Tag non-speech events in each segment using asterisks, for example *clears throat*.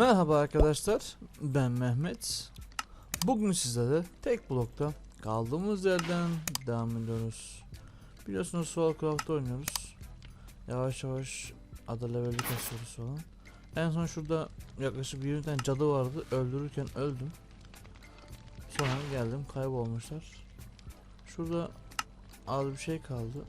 Merhaba arkadaşlar, ben Mehmet. Bugün sizlere tek blokta kaldığımız yerden devam ediyoruz. Biliyorsunuz Soulcraft oynuyoruz. Yavaş yavaş ada leveli kasıyoruz falan. En son şurada yaklaşık 20 tane cadı vardı. Öldürürken öldüm. Sonra geldim kaybolmuşlar. Şurada az bir şey kaldı.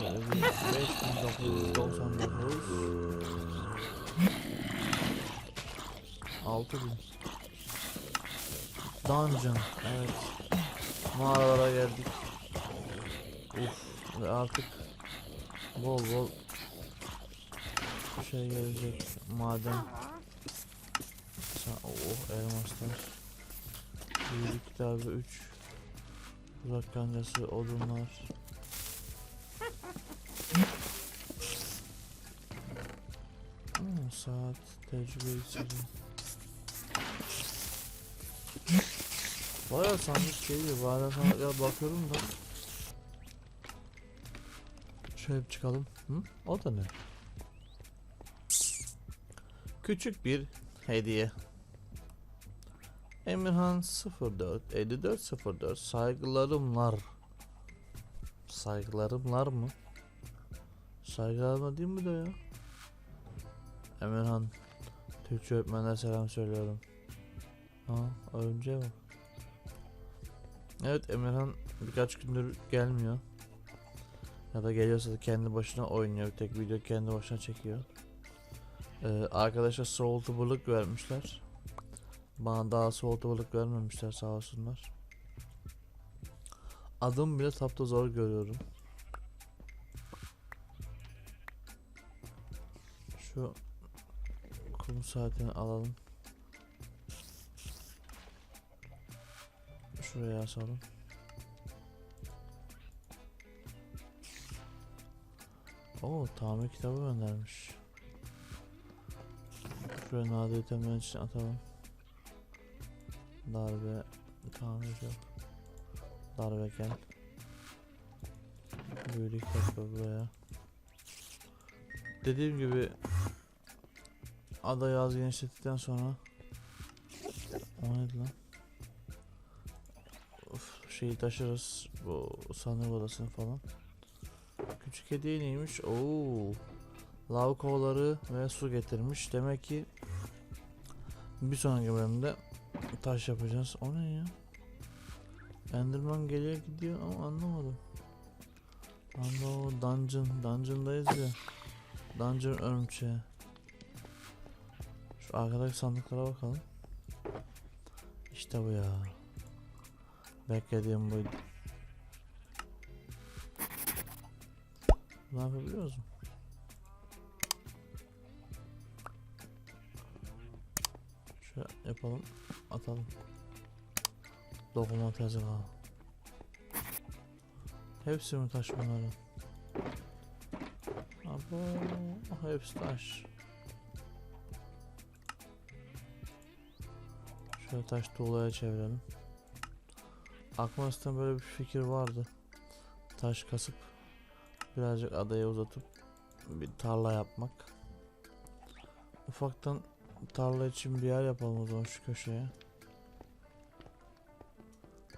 Şöyle bir 5999 6000 Dungeon evet. Mağaralara geldik. Uf artık Bol bol Şey gelecek. Maden. Oh elmaslar. Büyülük kitabı 3 Uzak kancası odunlar saat tecrübe içeri. Baya sandık geliyor. Bana sandıklara bakıyorum da. Şöyle çıkalım. Hı? O da ne? Küçük bir hediye. Emirhan 04 5404 saygılarımlar. Saygılarımlar mı? Saygılarımlar değil mi de ya? Emirhan Türkçe öğretmenler selam söylüyorum. Ha, oyuncuya bak. Evet Emirhan birkaç gündür gelmiyor. Ya da geliyorsa da kendi başına oynuyor. Tek video kendi başına çekiyor. Ee, arkadaşlar soğutuculuk vermişler. Bana daha soğutuculuk vermemişler sağ olsunlar. Adım bile tapta zor görüyorum. Şu kum saatini alalım. Şuraya asalım. Oo tamir kitabı göndermiş. Şuraya nadir itemler için atalım. Darbe tamir yok. Darbe gel. Büyülük tekrar buraya. Dediğim gibi adayı az genişlettikten sonra o neydi lan? Of, şeyi taşırız bu sandık odasını falan. Küçük hediye neymiş? Oo. Lav kovaları ve su getirmiş. Demek ki bir sonraki bölümde taş yapacağız. O ne ya? Enderman geliyor gidiyor ama anlamadım. O dungeon, dungeon'dayız ya. Dungeon örümçeği. Arkadaki sandıklara bakalım. İşte bu ya. Beklediğim buydu. Ne yapabiliyoruz mu? Şöyle yapalım. Atalım. Dokuma tezgahı. Hepsi mi taş bunların? Abo, hepsi taş. Şöyle taş tuğlaya çevirelim. Aklıma böyle bir fikir vardı. Taş kasıp birazcık adaya uzatıp bir tarla yapmak. Ufaktan tarla için bir yer yapalım o zaman şu köşeye.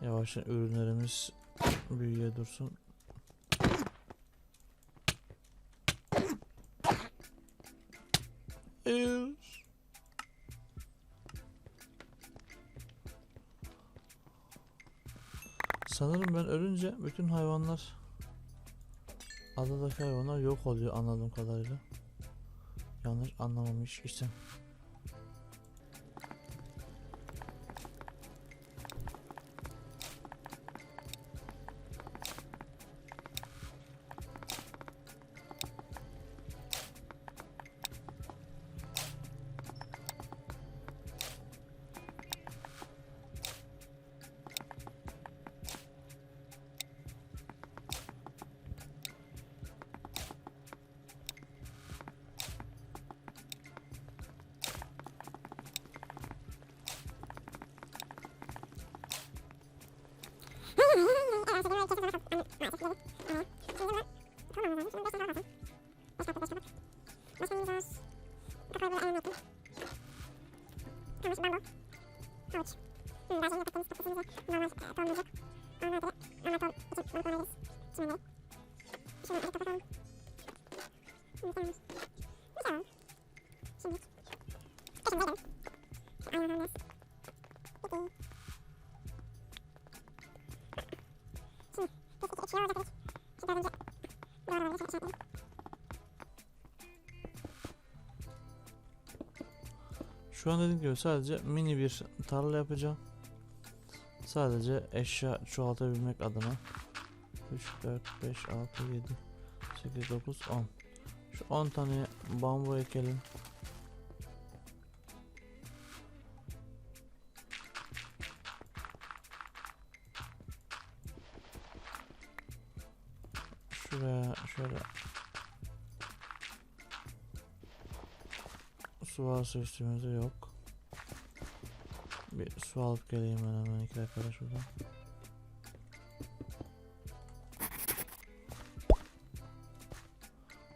Yavaştan ürünlerimiz büyüye dursun. Sanırım ben ölünce bütün hayvanlar adadaki hayvanlar yok oluyor anladığım kadarıyla. Yanlış anlamamış Beş dakika beş dakika. Başlayacağız. Kafayı böyle ayağına ettim. Kalmış bambu. Havuç. Hmm, bazı yine patateniz patatenize normal e, tohum olacak. Normal böyle normal tohum için bunu kullanabiliriz. Çimenleri. Şunu ayrı kapatalım. Hmm, tamam. Güzel. Şimdi. Eşim verelim. Ayağına alacağız. Peki. Şimdi. Peki ki içiyor olacak. Şimdi az önce doğru olarak şey yapalım. Şu an dediğim gibi sadece mini bir tarla yapacağım. Sadece eşya çoğaltabilmek adına. 3, 4, 5, 6, 7, 8, 9, 10. Şu 10 tane bambu ekelim. Varsa üstümüzde yok. Bir su alıp geleyim ben hemen iki dakikada şuradan.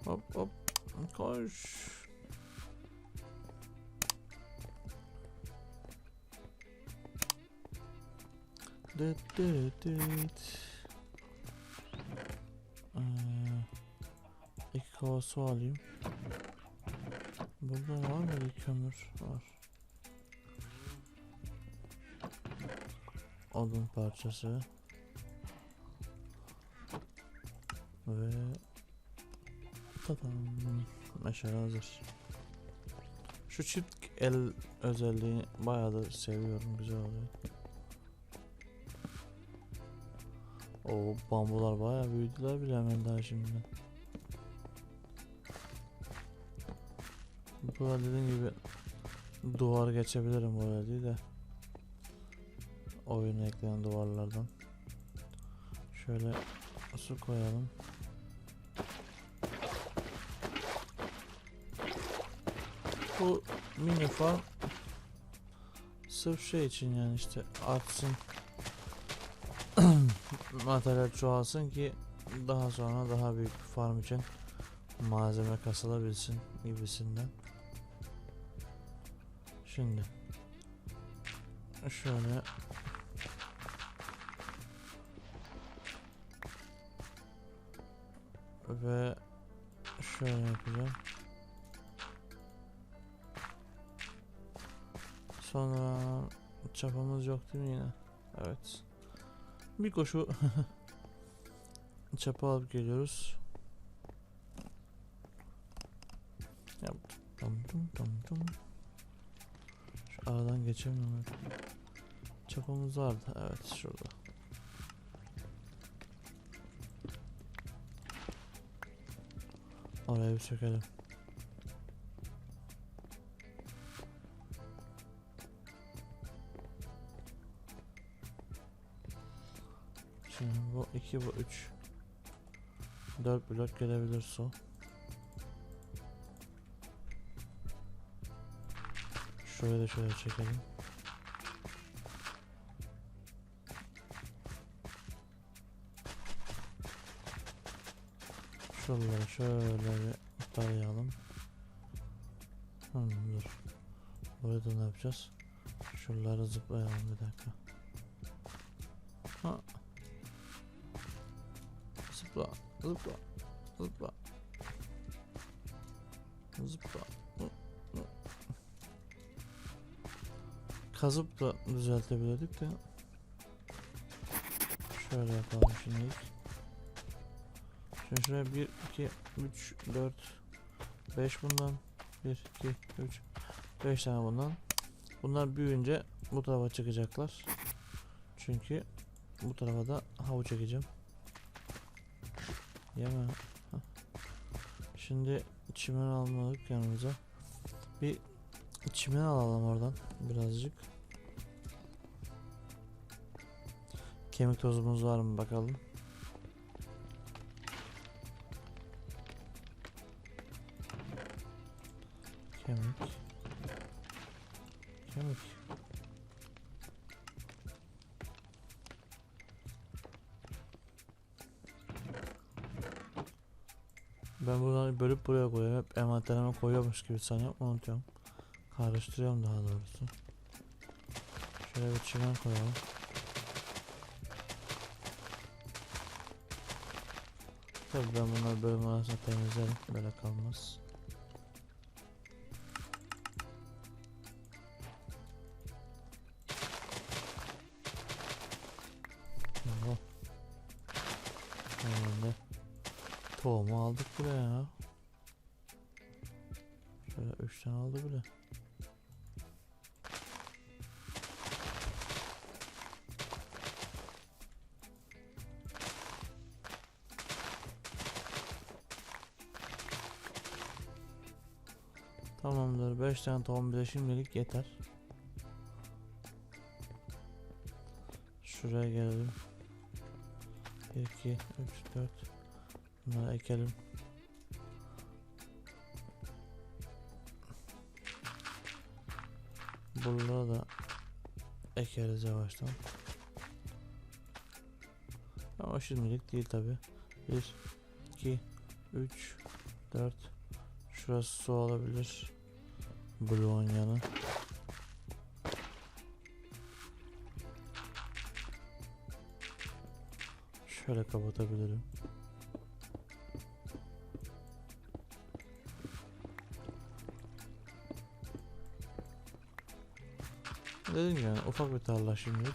Hop hop koş. Dıt dıt dıt. Ee, iki kova su alayım. Burada var mı bir kömür? Var. Odun parçası. Ve Tadam. Meşale hazır. Şu çift el özelliğini bayağı da seviyorum. Güzel oluyor. O bambular bayağı büyüdüler bile hemen daha şimdi. Burada dediğim gibi duvar geçebilirim böyle değil de oyuna eklenen duvarlardan. Şöyle su koyalım. Bu mini farm sırf şey için yani işte artsın *clears throat* materyal çoğalsın ki daha sonra daha büyük farm için malzeme kasılabilsin gibisinden. Şimdi şöyle ve şöyle yapacağım. Sonra çapamız yok değil mi yine? Evet. Bir koşu *laughs* çapa alıp geliyoruz. Geçemiyorum. Çapamız vardı. Evet şurada. Oraya bir sökelim. Şimdi bu 2 bu 3 4 blok gelebilir su. Şöyle de şöyle çekelim. Şuraları şöyle tarayalım. Hmm, dur. Burada ne yapacağız? Şuraları zıplayalım bir dakika. Ha. Zıpla, zıpla, zıpla. Zıpla. Kazıp da düzeltebilirdik de. Şöyle yapalım şimdi. Şimdi şuraya 1, 2, 3, 4, 5 bundan. 1, 2, 3, 5 tane bundan. Bunlar büyüyünce bu tarafa çıkacaklar. Çünkü bu tarafa da havuç çekeceğim. Yeme. Şimdi çimen almadık yanımıza. Bir çimen alalım oradan birazcık. Kemik tozumuz var mı bakalım. Kemik. Kemik. Ben buradan bölüp buraya koyuyorum. Hep envanterime koyuyormuş gibi sanıyorum. Unutuyorum. Karıştırıyorum daha doğrusu. Şöyle bir çimen koyalım. Tabii ben bunları bölüm arasında temizlerim. Böyle kalmaz. Tamam. Şimdi tohumu aldık buraya ya. Şöyle 3 tane aldı bile. 5 tane tohum bize şimdilik yeter. Şuraya gelelim. 1, 2, 3, 4. Bunları ekelim. Buralara da ekeriz yavaştan. Ama şimdilik değil tabi. 1, 2, 3, 4. Şurası su olabilir. Bloğun yanı. Şöyle kapatabilirim. Dedim yani ufak bir tarla şimdilik.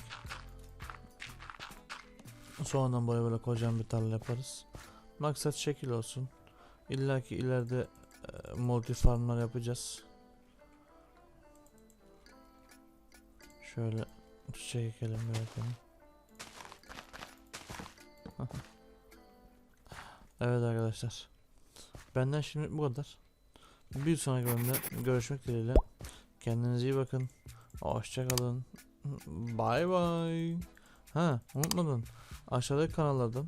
Sonradan böyle böyle kocaman bir tarla yaparız. Maksat şekil olsun. İlla ki ileride e, multi farmlar yapacağız. Şöyle çiçek ekelim bırakalım. *laughs* evet arkadaşlar. Benden şimdi bu kadar. Bir sonraki bölümde görüşmek dileğiyle. Kendinize iyi bakın. Hoşçakalın. Bay bay. Ha unutmadın. Aşağıdaki kanallardan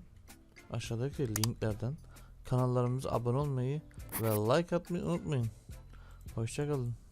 aşağıdaki linklerden kanallarımıza abone olmayı ve like atmayı unutmayın. Hoşçakalın.